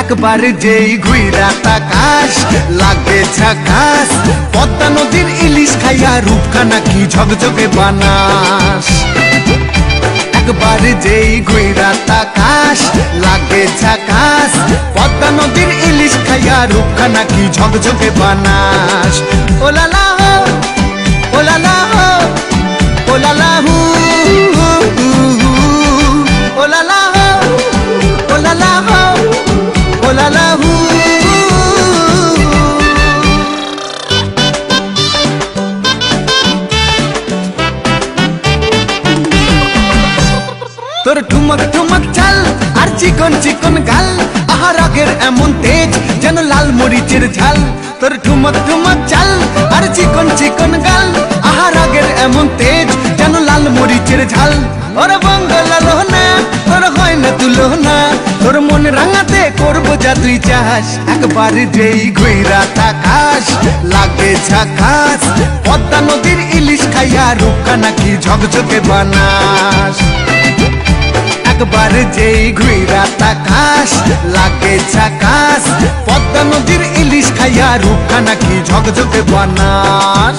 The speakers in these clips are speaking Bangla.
একবার যেই ঘুইরা তাকাস লাগে ঝাকাস। পদ্মা নদীর ইলিশ খাইয়া রূপকা নাকি ঝকঝকে বানাস। একবার যেই ঘুইরা তাকাস লাগে ঝাকাস। পদ্মা নদীর ইলিশ খাইয়া রূপকা নাকি ঝকঝকে বানাস। ও তোর ঠুমক ঠুমক চাল আর চিকন চিকন গাল আহার আগের এমন তেজ যেন লাল মরিচের ঝাল। তোর ঠুমক ঠুমক চাল আর চিকন চিকন গাল আহার আগের এমন তেজ যেন লাল মরিচের ঝাল। ওর বঙ্গলাল তোর মন রাঙাতে করব যা তুই চাস। একবার যেই ঘুইরা তাকাস, লাগে ঝাকাস, পদ্মা নদীর ইলিশ খাইয়া রূপখানা কি ঝকঝকে বানাস। একবার যেই ঘুইরা তাকাস, লাগে ঝাকাস, পদ্মা নদীর ইলিশ খাইয়া রূপখানা নাকি ঝকঝকে বানাস।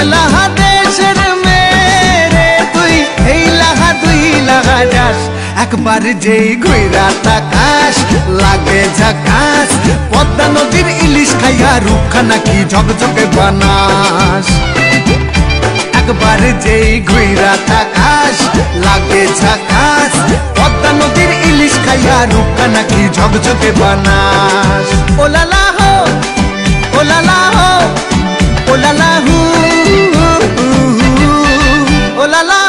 বাংলা দেশের মেরে তুই, এই লাহা দুই লাগা যাস একবার যেই ঘুইরা তাকাস, লাগে ঝাকাস, পদ্মা নদীর ইলিশ খাইয়া রূপখানা কি ঝকঝকে বানাস। একবার যেই ঘুইরা তাকাস, লাগে ঝাকাস, পদ্মা নদীর ইলিশ খাইয়া রূপখানা কি ঝকঝকে বানাস। ওলালা হো ওলালা হো la la